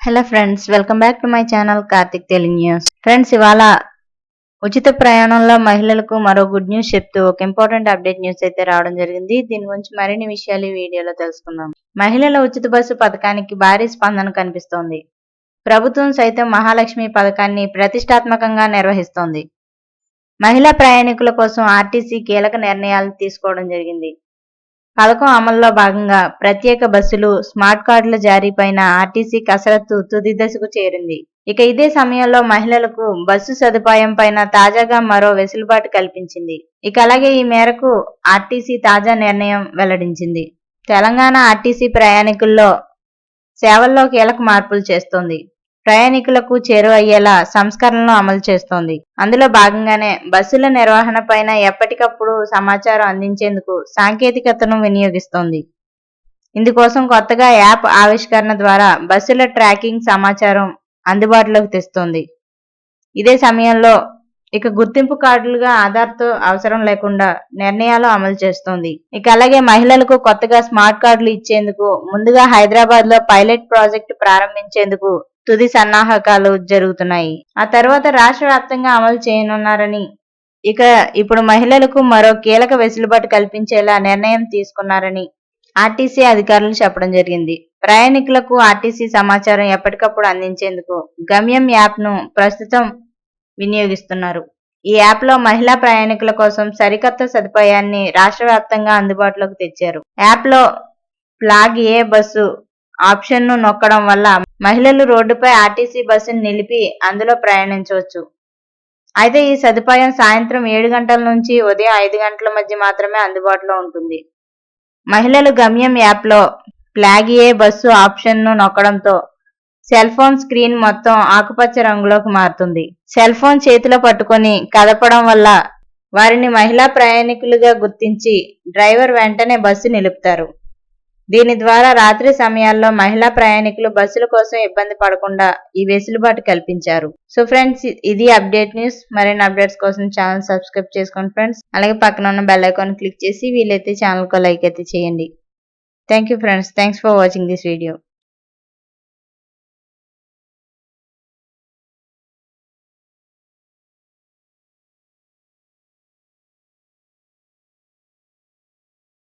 Hello friends welcome back to my channel Karthik Telugu news friends ఇవాళ ఉచిత ప్రయాణంలో మహిళలకు మరో గుడ్ న్యూస్ చెప్తూ ఒక ఇంపార్టెంట్ అప్డేట్ న్యూస్ అయితే రావడం జరిగింది. దీని గురించి మరిన్ని విషయాలు ఈ వీడియోలో తెలుసుకుందాం. మహిళల ఉచిత బస్సు పథకానికి భారీ స్పందన కనిపిస్తోంది. ప్రభుత్వం సైతం మహాలక్ష్మి పథకాన్ని ప్రతిష్టాత్మకంగా నిర్వహిస్తోంది. మహిళా ప్రయాణికుల కోసం ఆర్టీసీ కీలక నిర్ణయాలు తీసుకోవడం జరిగింది. పథకం అమల్లో భాగంగా ప్రత్యేక బస్సులు స్మార్ట్ కార్డుల జారీపైన ఆర్టీసీ కసరత్తు తుది దశకు చేరింది. ఇక ఇదే సమయంలో మహిళలకు బస్సు సదుపాయం పైన తాజాగా మరో వెసులుబాటు కల్పించింది. ఇక అలాగే ఈ మేరకు ఆర్టీసీ తాజా నిర్ణయం వెల్లడించింది. తెలంగాణ ఆర్టీసీ ప్రయాణికుల్లో సేవల్లో కీలక మార్పులు చేస్తోంది. ప్రయాణికులకు చేరువయ్యేలా సంస్కరణలు అమలు చేస్తోంది. అందులో భాగంగానే బస్సుల నిర్వహణ పైన ఎప్పటికప్పుడు సమాచారం అందించేందుకు సాంకేతికతను వినియోగిస్తోంది. ఇందుకోసం కొత్తగా యాప్ ఆవిష్కరణ ద్వారా బస్సుల ట్రాకింగ్ సమాచారం అందుబాటులోకి తెస్తోంది. ఇదే సమయంలో ఇక గుర్తింపు కార్డులుగా ఆధార్తో అవసరం లేకుండా నిర్ణయాలు అమలు చేస్తోంది. ఇక అలాగే మహిళలకు కొత్తగా స్మార్ట్ కార్డులు ఇచ్చేందుకు ముందుగా హైదరాబాద్లో పైలట్ ప్రాజెక్టు ప్రారంభించేందుకు తుది సన్నాహకాలు జరుగుతున్నాయి. ఆ తర్వాత రాష్ట్ర వ్యాప్తంగా అమలు చేయనున్నారని ఇక ఇప్పుడు మహిళలకు మరో కీలక వెసులుబాటు కల్పించేలా నిర్ణయం తీసుకున్నారని ఆర్టీసీ అధికారులు చెప్పడం జరిగింది. ప్రయాణికులకు ఆర్టీసీ సమాచారం ఎప్పటికప్పుడు అందించేందుకు గమ్యం యాప్ను ప్రస్తుతం వినియోగిస్తున్నారు. ఈ యాప్లో మహిళా ప్రయాణికుల కోసం సరికొత్త సదుపాయాన్ని రాష్ట్ర వ్యాప్తంగా అందుబాటులోకి తెచ్చారు. యాప్లో ఫ్లాగ్ ఏ బస్సు ఆప్షన్ను నొక్కడం వల్ల మహిళలు రోడ్డుపై ఆర్టీసీ బస్సును నిలిపి అందులో ప్రయాణించవచ్చు. అయితే ఈ సదుపాయం సాయంత్రం ఏడు గంటల నుంచి ఉదయం ఐదు గంటల మధ్య మాత్రమే అందుబాటులో ఉంటుంది. మహిళలు గమ్యం యాప్లో ఫ్లాగ్ ఏ బస్సు ఆప్షన్ను నొక్కడంతో సెల్ ఫోన్ స్క్రీన్ మొత్తం ఆకుపచ్చ రంగులోకి మారుతుంది. సెల్ ఫోన్ చేతిలో పట్టుకొని కదపడం వల్ల వారిని మహిళా ప్రయాణికులుగా గుర్తించి డ్రైవర్ వెంటనే బస్సు నిలుపుతారు. దీని ద్వారా రాత్రి సమయాల్లో మహిళా ప్రయాణికులు బస్సుల కోసం ఇబ్బంది పడకుండా ఈ వెసులుబాటు కల్పించారు. సో ఫ్రెండ్స్ ఇది అప్డేట్ న్యూస్. మరిన్ని అప్డేట్స్ కోసం ఛానల్ సబ్స్క్రైబ్ చేసుకోండి ఫ్రెండ్స్. అలాగే పక్కన ఉన్న బెల్ ఐకాన్ క్లిక్ చేసి వీలైతే ఛానల్కు లైక్ అయితే చేయండి. Thank you friends. Thanks for watching this video.